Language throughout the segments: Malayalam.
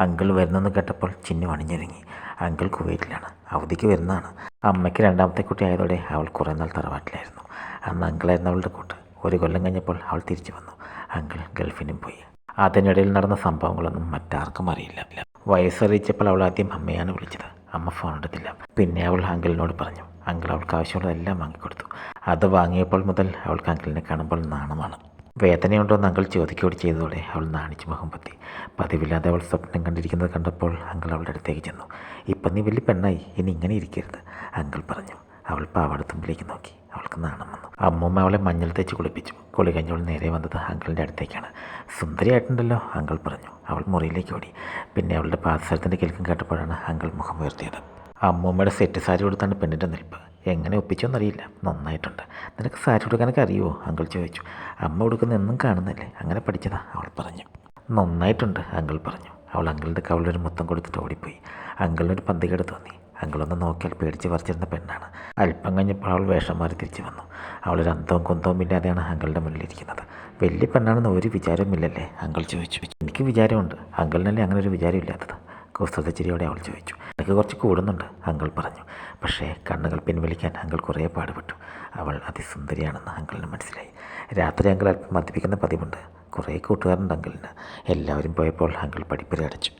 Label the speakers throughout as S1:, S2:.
S1: അങ്കിൾ വരുന്നെന്ന് കേട്ടപ്പോൾ ചിന്നു അണിഞ്ഞൊരുങ്ങി. അങ്കിൾ കുവൈറ്റിലാണ്. അവധിക്ക് വരുന്നതാണ്. അമ്മയ്ക്ക് രണ്ടാമത്തെ കുട്ടി ആയതോടെ അവൾ കുറേ നാൾ തറവാട്ടിലായിരുന്നു. അന്ന് അങ്കിളായിരുന്നു അവളുടെ കൂട്ട് ഒരു കൊല്ലം കഴിഞ്ഞപ്പോൾ അവൾ തിരിച്ചു വന്നു. അങ്കിൾ ഗൾഫിനും പോയി. അതിനിടയിൽ നടന്ന സംഭവങ്ങളൊന്നും മറ്റാർക്കും അറിയില്ല. വയസ്സറിയിച്ചപ്പോൾ അവൾ ആദ്യം അമ്മയാണ് വിളിച്ചത്. അമ്മ ഫോൺ എടുത്തില്ല. പിന്നെ അവൾ അങ്കിളിനോട് പറഞ്ഞു. അങ്കിൾ അവൾക്ക് ആവശ്യമുള്ളതെല്ലാം വാങ്ങിക്കൊടുത്തു. അത് വാങ്ങിയപ്പോൾ മുതൽ അവൾക്ക് അങ്കിളിനെ കാണുമ്പോൾ നാണമാണ്. വേദനയുണ്ടോ എന്ന് അങ്കിൾ ചോദിക്കുകയോട് ചെയ്തതോടെ അവൾ നാണിച്ച് മുഖം പത്തി. പതിവില്ലാതെ അവൾ സ്വപ്നം കണ്ടിരിക്കുന്നത് കണ്ടപ്പോൾ അങ്കിൾ അവളുടെ അടുത്തേക്ക് ചെന്നു. ഇപ്പം നീ വലിയ പെണ്ണായി. ഇനി ഇങ്ങനെ ഇരിക്കരുത് അങ്കിൾ പറഞ്ഞു. അവൾ പാവാടത്തുമ്പിലേക്ക് നോക്കി. അവൾക്ക് നാണം വന്നു. അമ്മൂമ്മ അവളെ മഞ്ഞൾ തേച്ച് കുളിപ്പിച്ചു. കുളി കഴിഞ്ഞവൾ നേരെ വന്നത് അങ്കിളിന്റെ അടുത്തേക്കാണ്. സുന്ദരിയായിട്ടുണ്ടല്ലോ അങ്കിൾ പറഞ്ഞു. അവൾ മുറിയിലേക്ക് ഓടി. പിന്നെ അവളുടെ പാദസരത്തിന്റെ കേൾക്കും കേട്ടപ്പോഴാണ് അങ്കിൾ മുഖം ഉയർത്തിയത്. അമ്മൂമ്മയുടെ സെറ്റ് സാരി കൊടുത്താണ് പെണ്ണിന്റെ നിൽപ്പ്. എങ്ങനെ ഒപ്പിച്ചോന്നറിയില്ല. നന്നായിട്ടുണ്ട്. നിനക്ക് സാരി കൊടുക്കാനൊക്കെ അറിയുമോ അങ്കിൾ ചോദിച്ചു. അമ്മ കൊടുക്കുന്ന എന്നും കാണുന്നില്ലേ? അങ്ങനെ പഠിച്ചതാ അവൾ പറഞ്ഞു. നന്നായിട്ടുണ്ട് അങ്കിൾ പറഞ്ഞു. അവൾ അങ്കിളിന്റെ കവളിലൊരു മുത്തം കൊടുത്തിട്ട് ഓടിപ്പോയി. അങ്കിളിനൊരു പന്തികേട് തോന്നി. അങ്കിളൊന്ന് നോക്കിയാൽ പേടിച്ച് പറിച്ചിരുന്ന പെണ്ണാണ്. അല്പം കഴിഞ്ഞപ്പോൾ അവൾ വേഷം മാറി തിരിച്ചു വന്നു. അവളൊരു അന്തവും കുന്തവും ഇല്ലാതെയാണ് അങ്കിളുടെ മുന്നിലിരിക്കുന്നത്. വലിയ പെണ്ണാണെന്ന് ഒരു വിചാരവുമില്ലല്ലേ? അങ്കിൾ ചോദിച്ചു. എനിക്ക് വിചാരമുണ്ട്. അങ്കിളിനല്ലേ അങ്ങനെ ഒരു വിചാരമില്ലാത്തത്? കുസൃതച്ചിരിയോടെ അവൾ ചോദിച്ചു. എനിക്ക് കുറച്ച് കൂടുന്നുണ്ട് അങ്കിൾ പറഞ്ഞു. പക്ഷേ കണ്ണുകൾ പിൻവലിക്കാൻ അങ്കിൾ കുറേ പാടുപെട്ടു. അവൾ അതിസുന്ദരിയാണെന്ന് അങ്കിളിന് മനസ്സിലായി. രാത്രി അങ്കിൾ അല്പം മദ്യപിക്കുന്ന പതിവുണ്ട്. കുറേ കൂട്ടുകാരുണ്ട് അങ്കിളിന്. എല്ലാവരും പോയപ്പോൾ അങ്കിൾ പഠിപ്പുര അടച്ചു.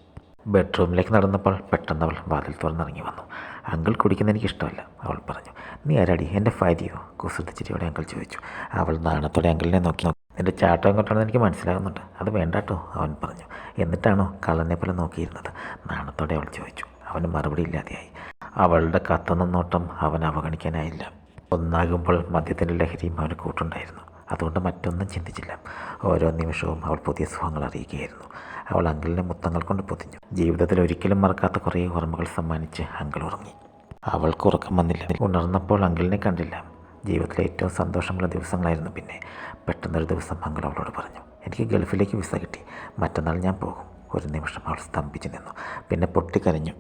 S1: ബെഡ്റൂമിലേക്ക് നടന്നപ്പോൾ പെട്ടെന്ന് അവൾ വാതിൽ തുറന്നിറങ്ങി വന്നു. അങ്കിൾ കുടിക്കുന്ന എനിക്ക് ഇഷ്ടമല്ല അവൾ പറഞ്ഞു. നീ ആരാടി? എന്റെ ഭാര്യയോ? കുസൃതിച്ചിരിയോടെ അങ്കിൾ ചോദിച്ചു. അവൾ നാണത്തോടെ അങ്കിളിനെ നോക്കി നിന്റെ ചാട്ടം എങ്ങോട്ടാണെന്ന് എനിക്ക് മനസ്സിലാകുന്നുണ്ട്. അത് വേണ്ട കേട്ടോ അവൻ പറഞ്ഞു. എന്നിട്ടാണോ കള്ളനെ പോലെ നോക്കിയിരുന്നത്? നാണത്തോടെ അവൾ ചോദിച്ചു. അവന് മറുപടി ഇല്ലാതെയായി. അവളുടെ കത്തുന്ന നോട്ടം അവൻ അവഗണിക്കാനായില്ല. ഒന്നാകുമ്പോൾ മദ്യത്തിന്റെ ലഹരിയും അവന് കൂട്ടുണ്ടായിരുന്നു. അതുകൊണ്ട് മറ്റൊന്നും ചിന്തിച്ചില്ല. ഓരോ നിമിഷവും അവൾ പുതിയ സുഖങ്ങൾ അറിയിക്കുകയായിരുന്നു. അവൾ അങ്കിളിനെ മുത്തങ്ങൾ കൊണ്ട് പൊതിഞ്ഞു. ജീവിതത്തിൽ ഒരിക്കലും മറക്കാത്ത കുറേ ഓർമ്മകൾ സമ്മാനിച്ച് അങ്കിൾ ഉറങ്ങി. അവൾക്ക് ഉറക്കം വന്നില്ല. ഉണർന്നപ്പോൾ അങ്കിളിനെ കണ്ടില്ല. ജീവിതത്തിലെ ഏറ്റവും സന്തോഷമുള്ള ദിവസങ്ങളായിരുന്നു. പിന്നെ പെട്ടെന്നൊരു ദിവസം മംഗൾ അവളോട് പറഞ്ഞു എനിക്ക് ഗൾഫിലേക്ക് വിസ കിട്ടി. മറ്റന്നാൾ ഞാൻ പോകും. ഒരു നിമിഷം അവൾ സ്തംഭിച്ചു നിന്നു. പിന്നെ പൊട്ടിക്കരഞ്ഞു.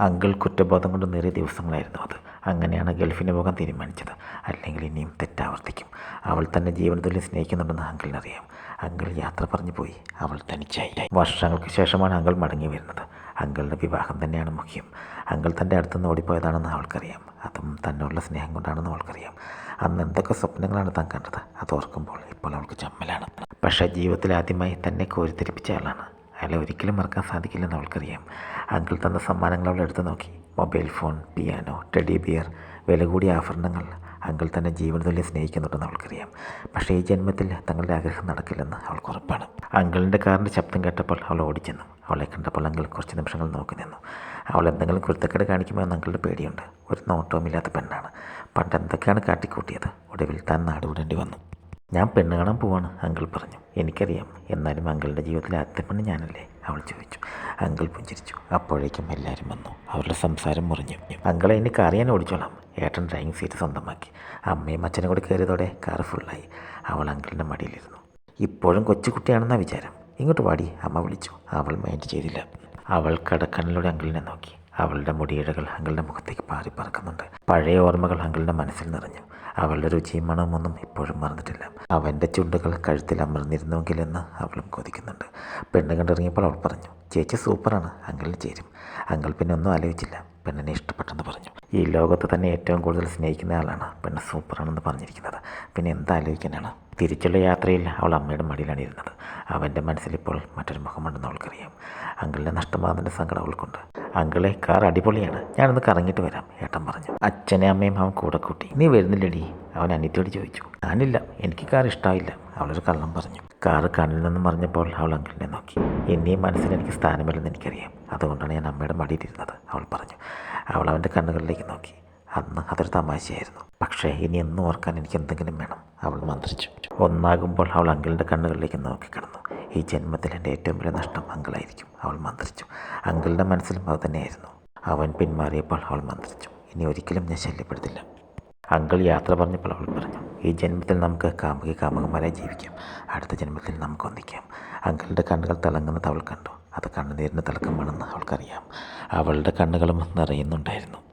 S1: അങ്കിൾ കുറ്റബോധം കൊണ്ട് നേറിയ ദിവസങ്ങളായിരുന്നു അത്. അങ്ങനെയാണ് ഗൾഫിന് പോകാൻ തീരുമാനിച്ചത്. അല്ലെങ്കിൽ ഇനിയും തെറ്റാവർത്തിക്കും. അവൾ തന്നെ ജീവൻ തുല്യം സ്നേഹിക്കുന്നുണ്ടെന്ന് അങ്കിളിനറിയാം. അങ്കിൾ യാത്ര പറഞ്ഞു പോയി. അവൾ തനിച്ചായി. വർഷങ്ങൾക്ക് ശേഷമാണ് അങ്കിൾ മടങ്ങി വരുന്നത്. അങ്കിളുടെ വിവാഹം തന്നെയാണ് മുഖ്യം. അങ്കിൾ തന്റെ അടുത്തുനിന്ന് ഓടിപ്പോയതാണെന്ന് അവൾക്കറിയാം. അതും തന്നോടുള്ള സ്നേഹം കൊണ്ടാണെന്ന് അവൾക്കറിയാം. അന്ന് എന്തൊക്കെ സ്വപ്നങ്ങളാണ് താൻ കണ്ടത് അത് ഓർക്കുമ്പോൾ ഇപ്പോൾ അവൾക്ക് ചമ്മലാണ്. പക്ഷേ ജീവിതത്തിൽ ആദ്യമായി തന്നെ കോരിത്തിരിപ്പിച്ച ആളാണ്. അയാളെ ഒരിക്കലും മറക്കാൻ സാധിക്കില്ലെന്ന് അവൾക്കറിയാം. അങ്കിൾ തന്ന സമ്മാനങ്ങൾ അവൾ എടുത്തു നോക്കി. Mobile phone piano teddy bear വില കൂടിയ ആഭരണങ്ങൾ അങ്കിൾ തന്നെ ജീവൻ തുല്യം സ്നേഹിക്കുന്നുണ്ടെന്ന് അവൾക്കറിയാം. പക്ഷേ ഈ ജന്മത്തിൽ തങ്ങളുടെ ആഗ്രഹം നടക്കില്ലെന്ന് അവൾക്ക് ഉറപ്പാണ്. അങ്കിളിന്റെ കാറിന്റെ ശബ്ദം കേട്ടപ്പോൾ അവൾ ഓടിച്ചെന്നു. അവളെ കണ്ടപ്പോൾ അങ്കിൾ കുറച്ച് നിമിഷങ്ങൾ നോക്കി നിന്നു. അവൾ എന്തെങ്കിലും കുരുത്തക്കേട് കാണിക്കുമോ എന്ന് അങ്കിളുടെ പേടിയുണ്ട്. ഒരു നോട്ടവുമില്ലാത്ത പെണ്ണാണ്. പണ്ട് എന്തൊക്കെയാണ് കാട്ടിക്കൂട്ടിയത്? ഒടുവിൽ താൻ നാടുവിടേണ്ടി വന്നു. ഞാൻ പെണ്ണ് കാണാൻ പോവാണ് അങ്കിൾ പറഞ്ഞു. എനിക്കറിയാം. എന്നാലും അങ്കിളുടെ ജീവിതത്തിലെ ആദ്യത്തെ പെണ്ണ് ഞാനല്ലേ? അവൾ ചോദിച്ചു. അങ്കിൾ പുഞ്ചിരിച്ചു. അപ്പോഴേക്കും എല്ലാവരും വന്നു. അവരുടെ സംസാരം മുറിഞ്ഞു. അങ്കിളെ എനിക്ക് അറിയാൻ ഓടിച്ചോളാം. ഏട്ടൻ ഡ്രൈവിംഗ് സീറ്റ് സ്വന്തമാക്കി. അമ്മയും അച്ഛനും കൂടി കയറിയതോടെ കാർ ഫുള്ളായി. അവൾ അങ്കിളിന്റെ മടിയിലിരുന്നു. ഇപ്പോഴും കൊച്ചുകുട്ടിയാണെന്നാണ് വിചാരം. ഇങ്ങോട്ട് വാടി. അമ്മ വിളിച്ചു. അവൾ മൈൻഡ് ചെയ്തില്ല. അവൾ കടക്കണിലൂടെ അങ്കിളിനെ നോക്കി. അവളുടെ മുടിയിഴകൾ അങ്കിളുടെ മുഖത്തേക്ക് പാറി പറക്കുന്നുണ്ട്. പഴയ ഓർമ്മകൾ അങ്കിളുടെ മനസ്സിൽ നിറഞ്ഞു. അവളുടെ രുചിയും മണമൊന്നും ഇപ്പോഴും മറന്നിട്ടില്ല. അവന്റെ ചുണ്ടുകൾ കഴുത്തിൽ അമർന്നിരുന്നുവെങ്കിലെന്ന് അവളും കൊതിക്കുന്നുണ്ട്. പെണ്ണ് കണ്ടിറങ്ങിയപ്പോൾ അവൾ പറഞ്ഞു ചേച്ചി സൂപ്പറാണ്. അങ്കിളിന് ചേരും. അങ്കിൾ പിന്നെ ഒന്നും ആലോചിച്ചില്ല. പെണ്ണിനെ ഇഷ്ടപ്പെട്ടെന്ന് പറഞ്ഞു. ഈ ലോകത്ത് തന്നെ ഏറ്റവും കൂടുതൽ സ്നേഹിക്കുന്ന ആളാണ് പെണ്ണ് സൂപ്പറാണെന്ന് പറഞ്ഞിരിക്കുന്നത്. പിന്നെ എന്താലോചിക്കാനാണ് തിരിച്ചുള്ള യാത്രയിൽ അവൾ അമ്മയുടെ മടിയിലാണ് ഇരുന്നത്. അവന്റെ മനസ്സിലിപ്പോൾ മറ്റൊരു മുഖമുണ്ടെന്ന് അവൾക്കറിയാം. അങ്കിളിനെ നഷ്ടമാകുന്നതിന്റെ സങ്കടം അവൾക്കുണ്ട്. അങ്കിളെ കാർ അടിപൊളിയാണ്. ഞാനൊന്ന് കറങ്ങിയിട്ട് വരാം ഏട്ടൻ പറഞ്ഞു. അച്ഛനെ അമ്മയും അവൻ കൂടെ കൂട്ടി. നീ വരുന്നില്ലടി അവൻ അനിയത്തിയോട് ചോദിച്ചു. ഞാനില്ല എനിക്ക് കാർ ഇഷ്ടമായില്ല അവളൊരു കള്ളം പറഞ്ഞു. കാറ് കണ്ണിൽ നിന്നും പറഞ്ഞപ്പോൾ അവൾ അങ്കിളിനെ നോക്കി. എന്നെയും മനസ്സിന് എനിക്ക് സ്ഥാനമില്ലെന്ന് എനിക്കറിയാം. അതുകൊണ്ടാണ് ഞാൻ അമ്മയുടെ മടിയിലിരുന്നത് അവൾ പറഞ്ഞു. അവൾ അവന്റെ കണ്ണുകളിലേക്ക് നോക്കി. അന്ന് അതൊരു തമാശയായിരുന്നു. പക്ഷേ ഇനി എന്നും ഓർക്കാൻ എനിക്ക് എന്തെങ്കിലും വേണം അവൾ മന്ത്രിച്ചു. ഒന്നാകുമ്പോൾ അവൾ അങ്കിളിന്റെ കണ്ണുകളിലേക്ക് നോക്കിക്കിടന്നു ഈ ജന്മത്തിൽ എന്റെ ഏറ്റവും വലിയ നഷ്ടം അങ്കിളായിരിക്കും അവൾ മന്ത്രിച്ചു. അങ്കിളുടെ മനസ്സിലും അത് തന്നെയായിരുന്നു. അവൻ പിന്മാറിയപ്പോൾ അവൾ മന്ത്രിച്ചു. ഇനി ഒരിക്കലും ഞാൻ ശല്യപ്പെടുത്തില്ല. അങ്കിൾ യാത്ര പറഞ്ഞപ്പോൾ അവൾ പറഞ്ഞു ഈ ജന്മത്തിൽ നമുക്ക് കാമുകി കാമുകന്മാരെ ജീവിക്കാം. അടുത്ത ജന്മത്തിൽ നമുക്ക് ഒന്നിക്കാം. അങ്കിളുടെ കണ്ണുകൾ തിളങ്ങുന്നത് അവൾ കണ്ടു. അത് കണ്ണുനീരിന്റെ തിളക്കമാണെന്ന് അവൾക്കറിയാം. അവളുടെ കണ്ണുകളും നിറയുന്നുണ്ടായിരുന്നു.